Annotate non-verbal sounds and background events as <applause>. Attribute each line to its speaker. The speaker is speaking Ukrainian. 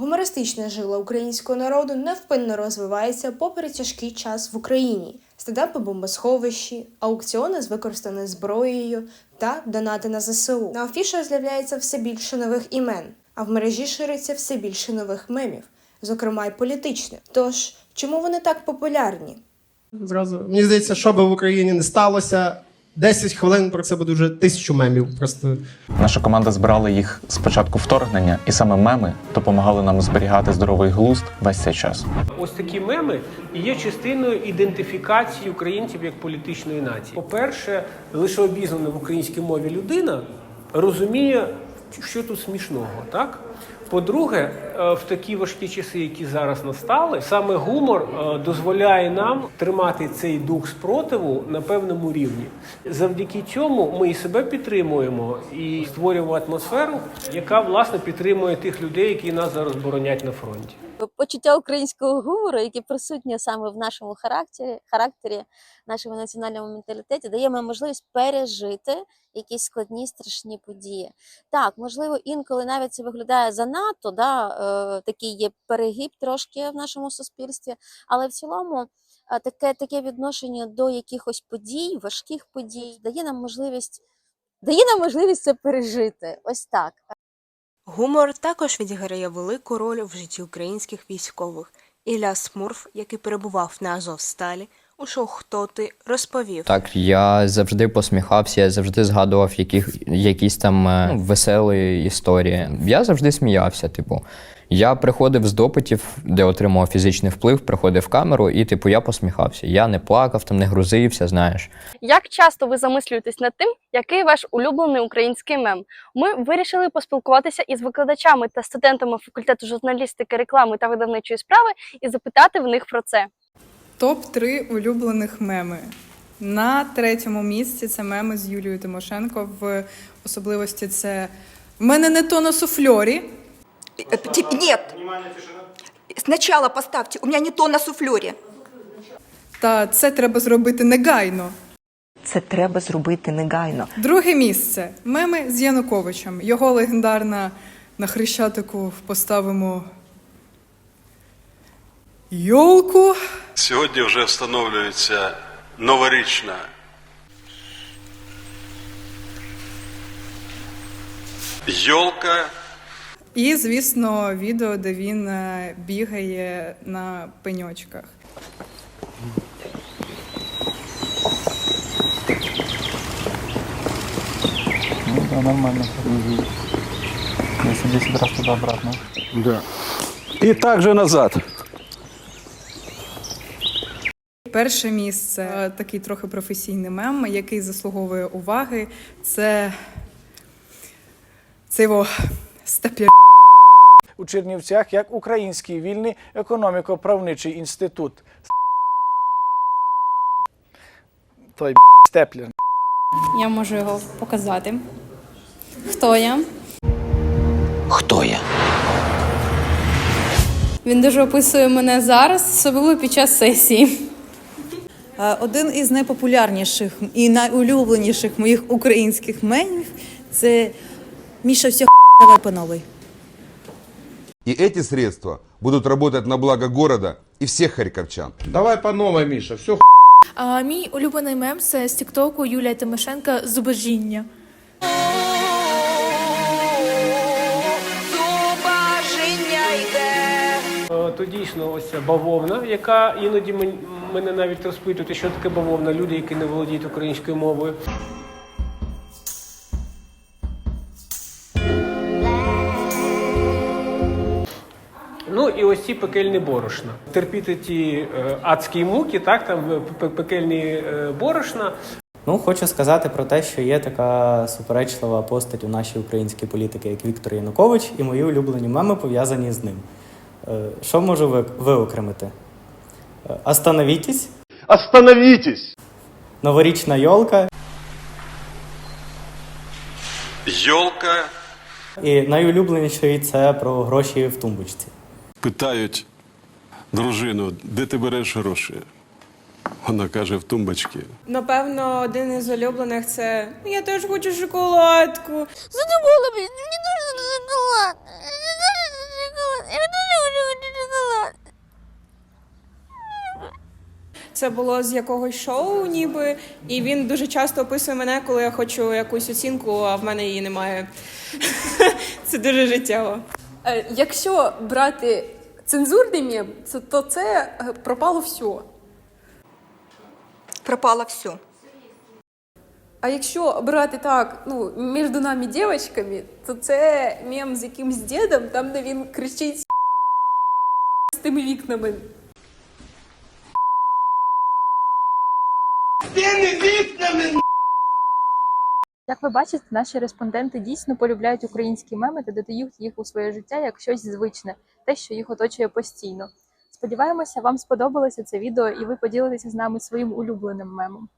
Speaker 1: Гумористична жила українського народу невпинно розвивається попри тяжкий час в Україні. Стендапи бомбосховищі, аукціони з використаною зброєю та донати на ЗСУ. На афішах з'являється все більше нових імен, а в мережі шириться все більше нових мемів, зокрема й політичних. Тож, чому вони так популярні?
Speaker 2: Зразу мені здається, що би в Україні не сталося, 10 хвилин про це буде вже тисячу мемів. Просто
Speaker 3: Наша команда збирала їх з початку вторгнення, і саме меми допомагали нам зберігати здоровий глузд весь цей час.
Speaker 4: Ось такі меми є частиною ідентифікації українців як політичної нації. По-перше, лише обізнана в українській мові людина розуміє, що тут смішного, так? По-друге, е, в такі важкі часи, які зараз настали, саме гумор е, дозволяє нам тримати цей дух спротиву на певному рівні. Завдяки цьому ми і себе підтримуємо і створюємо атмосферу, яка власне підтримує тих людей, які нас зараз боронять на фронті.
Speaker 5: почуття українського гумору, яке присутнє саме в нашому характері, характері, нашому національному менталітеті, дає нам можливість пережити якісь складні страшні події. Так, можливо, інколи навіть це виглядає занадто, да, е, такий є перегиб трошки в нашому суспільстві, але в цілому. е, Таке, таке відношення до якихось подій, важких подій, дає нам можливість, дає нам можливість це пережити. Ось так.
Speaker 1: Гумор також відіграє велику роль в житті українських військових. Ілля Смурф, який перебував на Азовсталі, у «Хто ти?» розповів.
Speaker 6: Так, я завжди посміхався, я завжди згадував яких, якісь там е, ну, веселі історії. Я завжди сміявся. Типу, я приходив з допитів, де отримував фізичний вплив, приходив в камеру, і типу я посміхався. Я не плакав, там не грузився, знаєш.
Speaker 7: Як часто ви замислюєтесь над тим, який ваш улюблений український мем? Ми вирішили поспілкуватися із викладачами та студентами факультету журналістики, реклами та видавничої справи і запитати в них про це.
Speaker 8: Топ-3 улюблених меми. На третьому місці це меми з Юлією Тимошенко. В особливості це в мене не то на суфльорі.
Speaker 9: Тип- Нет. Сначала поставьте. У меня не то на суфлере.
Speaker 8: Та це треба зробити негайно.
Speaker 10: Це треба зробити негайно.
Speaker 8: Друге місце меми з Януковичем. Його легендарна на хрещатику поставимо йолку.
Speaker 11: Сьогодні вже встановлюється новорічна йолка.
Speaker 8: І, звісно, відео, де він е, бігає на пеньочках.
Speaker 3: Ну, нормально. 10 раз туди обратно.
Speaker 11: Да. І так же назад.
Speaker 8: Перше місце е, такий трохи професійний мем, який заслуговує уваги. Це, це його стапір.
Speaker 4: у Чернівцях як Український вільний економіко-правничий інститут. Той степлер.
Speaker 7: Я можу його показати. Хто я?
Speaker 10: Хто я?
Speaker 7: Він дуже описує мене зараз, особливо під час сесії.
Speaker 10: Один із найпопулярніших і найулюбленіших моїх українських мемів це Міша всіх давай по новій.
Speaker 11: І эти средства будуть работать на благо города і всіх харківчан.
Speaker 2: давай по новой, Міша, все
Speaker 7: А мій улюблений мем це з Тіктоку Юлія Тимошенка зубожіння.
Speaker 4: Е, То дійсно ось ця бавовна, яка іноді мен- мене навіть розпитують, що таке бавовна, люди, які не володіють українською мовою. Ну і ось ці пекельні борошна. Терпіти ті е, адські муки, так там е, пекельні е, борошна.
Speaker 6: Ну, хочу сказати про те, що є така суперечлива постать у нашій українській політики, як Віктор Янукович, і мої улюблені меми пов'язані з ним. Е, Що можу ви- виокремити? Остановітесь,
Speaker 11: Остановитесь!
Speaker 6: новорічна йолка
Speaker 11: Йолка.
Speaker 6: і найулюбленіший це про гроші в тумбочці.
Speaker 11: Питають дружину, де ти береш гроші? Вона каже, в тумбочці.
Speaker 8: Напевно, один із улюблених це Я теж хочу шоколадку.
Speaker 5: Задумала, мені дуже шоколад. Мені дуже шоколад.
Speaker 12: Це було з якогось шоу, ніби, і він дуже часто описує мене, коли я хочу якусь оцінку, а в мене її немає. <laughs> Це дуже життєво.
Speaker 13: Е, Якщо брати цензурний це- то це е, пропало все.
Speaker 9: Пропало все.
Speaker 13: А якщо брати так, ну, між нами дівчатками, то це мем з якимсь дідом, там де він кричить з <laughs> тими вікнами.
Speaker 7: Як ви бачите, наші респонденти дійсно полюбляють українські меми та додають їх у своє життя як щось звичне, те, що їх оточує постійно. Сподіваємося, вам сподобалося це відео і ви поділитеся з нами своїм улюбленим мемом.